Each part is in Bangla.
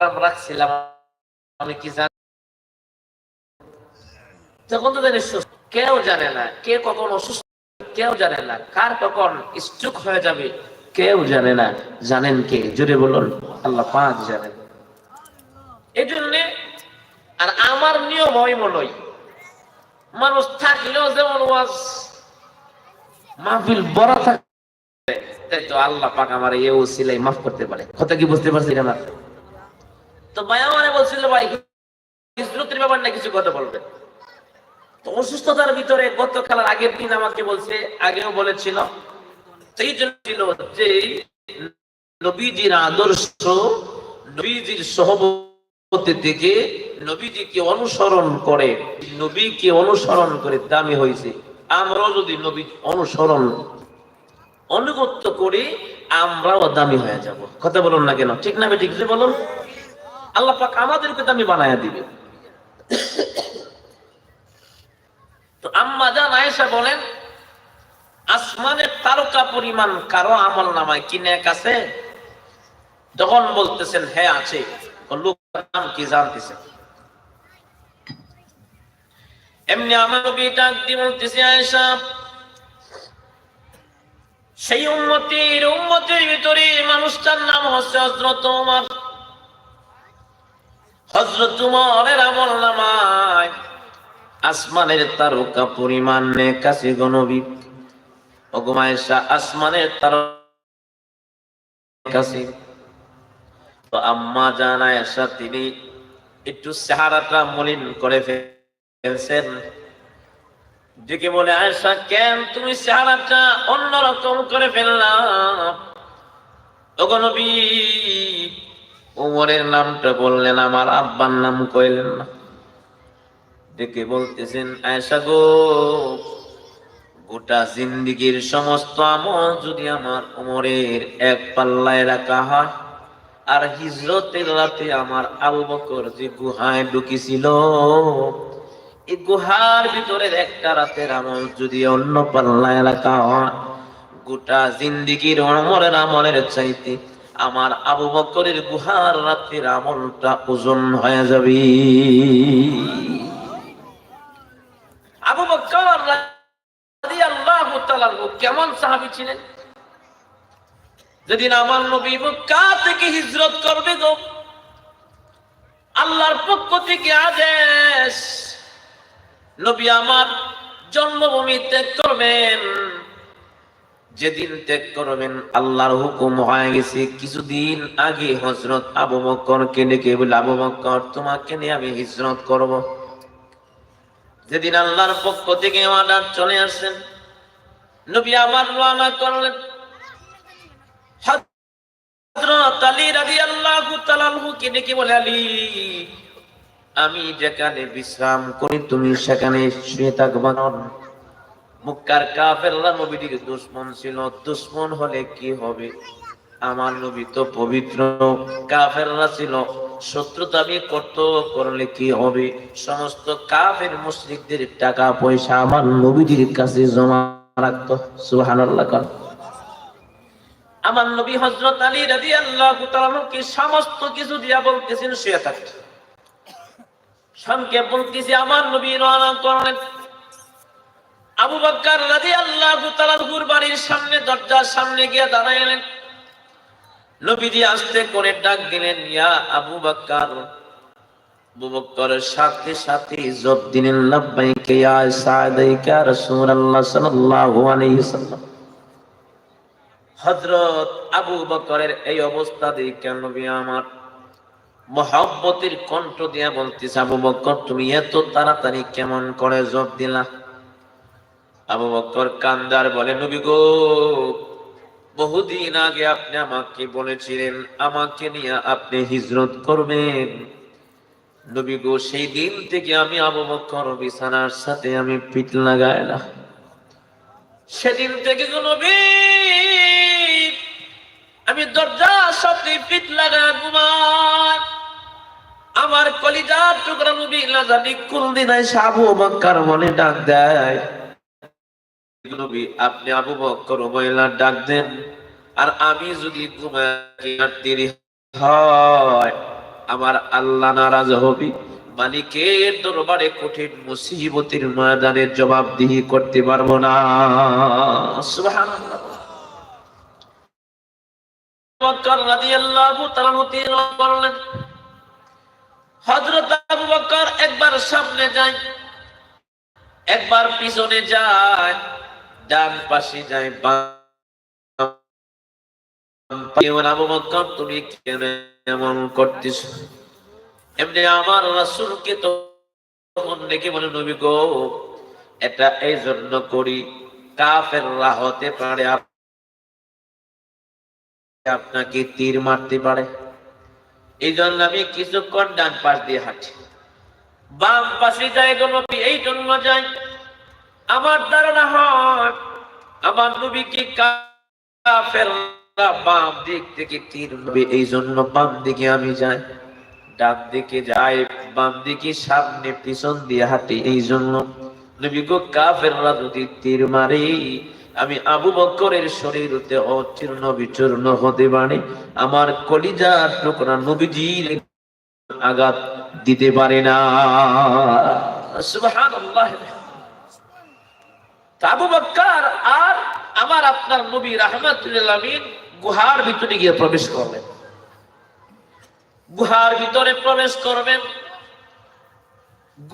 রাখছিলাম, আমি কি জানি। তখন তো কেউ জানে না, কে কখন অসুস্থ, কেউ জানে না, কার কখন হয়ে যাবে, কেউ জানে না। জানেন কে? জুড়ে বলুন, আল্লাহ জানেন। এই জন্য আর আমার নিয়ম হয় মনই, মানুষ থাকলেও যেমন ওয়াজ, মাহফিল বড় থাকে, তাই তো আল্লাহ পাক আমার এ সিলাই মাফ করতে পারে। কথা কি বুঝতে পারছি না? তো ভাই আমারে বলছিল, ভাই, হিজরতের ব্যাপার না, কিছু কথা বলবে। তো অসুস্থতার ভিতরে গত খেলার আগের দিন আমাকে বলছে, আগেও বলেছিল সেই জন্য ছিল যে নবীজির আদর্শ, নবীজির সহবতে থেকে নবীজিকে অনুসরণ করে, নবীকে অনুসরণ করে দামি হয়েছে। আমরাও যদি নবী অনুসরণ, অনুগত্য করি, আমরাও দামি হয়ে যাব। কথা বলুন না কেন? ঠিক না ঠিক বলুন? আল্লাহ পাক আমাদেরকে দামি বানায়া দিবে। তো আম্মা জান আয়েশা বলেন, আসমানের তারকা পরিমাণ কারও আমল নামায় কি নেক আছে? যখন বলতেছেন হ্যাঁ আছে। লোকের নাম কি জানতেছে? এমনি আমার নবী ডাক দিয়ে বলতেছে, আয়েশা, সেই উন্মতির উন্মতির ভিতরে মানুষটার নাম হচ্ছে হজরত ওমর। আসমানের তারকা পরিমাণ নেক আছে গণবী আসমানের তারকা তো আম্মা জানা এসা তিনি একটু চেহারাটা মলিন করে ফেলছেন। ডেকে বলে আয়সা কেন তুমি চেহারাটা অন্যরকম করে ফেললাম ওগনবী উমরের নামটা বললেন, আমার আব্বার নাম কইলেন না। ডেকে বলতেছেন আয়সা গো, গোটা জিন্দিগির সমস্ত আমল যদি আমার উমরের এক পাল্লায় রাখা হয়, আর হিজরতের রাতে আমার আবু বকর যে গুহায় ঢুকিছিল, এই গুহার ভিতরের একটা রাতের আমল যদি অন্য পাল্লায় রাখা হয়, গোটা জিন্দিগির অমরের আমলের চাইতে আমার আবু বকরের গুহার রাতের আমলটা ওজন হয়ে যাবে। আবু বকর কেমন সাহাবী ছিলেন? যেদিন আমার নবী মক্কা থেকে হিজরত করবে গো, আল্লাহর পক্ষ থেকে আদেশ, নবী আমার জন্মভূমি ত্যাগ করবেন। যেদিন ত্যাগ করবেন, আল্লাহর হুকুম হয়ে গেছে। কিছুদিন আগে হজরত আবু বকরকে ডেকে বলে আবু বকর তোমাকে নিয়ে আমি হিজরত করব। যেদিন আল্লাহর পক্ষ থেকে অর্ডার চলে আসেন, নবী আমার রওনা করলেন। হযরত আলী রাদিয়াল্লাহু তাআলা আনহুকে ডেকে বলে, আলী, আমি যেখানে বিশ্রাম করি, তুমি সেখানে শুয়ে থাকবা না। মুক্কার কাফেররা নবীটির দুশ্মন ছিল। দুশ্মন হলে কি হবে? আমার নবী তো পবিত্র। কাফেররা ছিল। শত্রুতা আমি করত করলে কি হবে? সমস্ত কাফের মুশরিকদের টাকা পয়সা আমার নবীজির কাছে জমা রাখতো। কর। আমার নবী হযরত আলী রাদিয়াল্লাহু তাআলা কি সমস্ত কিছু দিয়া বলতেছেন, শুয়ে থাকতো সংক্ষেপ বলতেছি, আমার নবী রওনা করলেন। আবু বকর রাদিয়াল্লাহু তাআলা বাড়ির সামনে, দরজার সামনে গিয়ে দাঁড়ালেন নবীজি আস্তে করে ডাক দিলেন, ইয়া আবু বাক্কার সাথে জব দিলেন আবু এই অবস্থা আমার মহব্বতের কণ্ঠ দিয়া বলতেছে, আবু বকর, তুমি এত তাড়াতাড়ি কেমন করে জব দিলা? আবু বকর কান্দার বলে, নবী গো, বহুদিন আগে আপনি আমাকে বলেছিলেন, আমাকে নিয়ে আপনি হিজরত করবেন। নবী গো, সেই দিন থেকে আমি আবু বকর বিছানার সাথে আমি পিঠ লাগাই না সেদিন থেকে নবী, আমি দরজার সাথে পিঠ লাগা ঘুমাই। আমার কলিজার টুকরা নবী, না জানি কোন দিন এসে আবু বকর মনে ডাক দেয়। নবী, আপনি আবু বকর মহিলা ডাক দেন। আর আমি যদি ঘুমাই হয়, আমার আল্লাহ নারাজ হবি। মালিকের দরবারে কঠিন মুসিবতের ময়দানে জবাবদিহি করতে পারব না। একবার সামনে যায়, একবার পিছনে যায়। ডান পাশে যায় তুমি কেন এমন করতেছ? এমনি আমার রাসূলকে তো দেখে বলে, নবী গো, এটা এই জন্য করি, কাফেররা হতে পারে আপনাকে তীর মারতে পারে। এই জন্য আমি কিছুক্ষণ ডান পাশ দিয়ে হাঁটি বাম পাশে যাই গো এই জন্য যাই। আমার ধারণা হয়। আমার নবীকে কাফেররা বাম দিক থেকে তীর মারবে এই জন্য বাম দিকে আমি যাই, ডান দিকে যাই, বাম দিকে সামনে পিছন দিয়ে হাঁটি। এই জন্য নবী গো, কাফেররা যদি তীর মারে, আমি আবু বকরের শরীরতে অচূর্ণ বিচূর্ণ হতে পারে। আমার কলিজার টুকরা নবীজির আঘাত দিতে পারে না। সুবহানাল্লাহ। আবু বকর আর আমার আপনার নবী রাহমাতুল্লাহ গুহার ভিতরে গিয়ে প্রবেশ করলেন। গুহার ভিতরে প্রবেশ করবেন।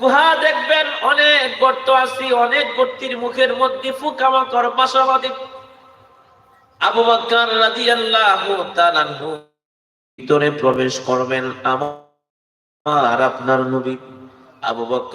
গুহা দেখবেন অনেক গর্ত আছে, অনেক গর্তির মুখের মধ্যে ফুকামাকর বাসাবাদী আবু বকর রাদিয়াল্লাহু তাআলা ভিতরে প্রবেশ করবেন। আমার আপনার নবী আবু বকর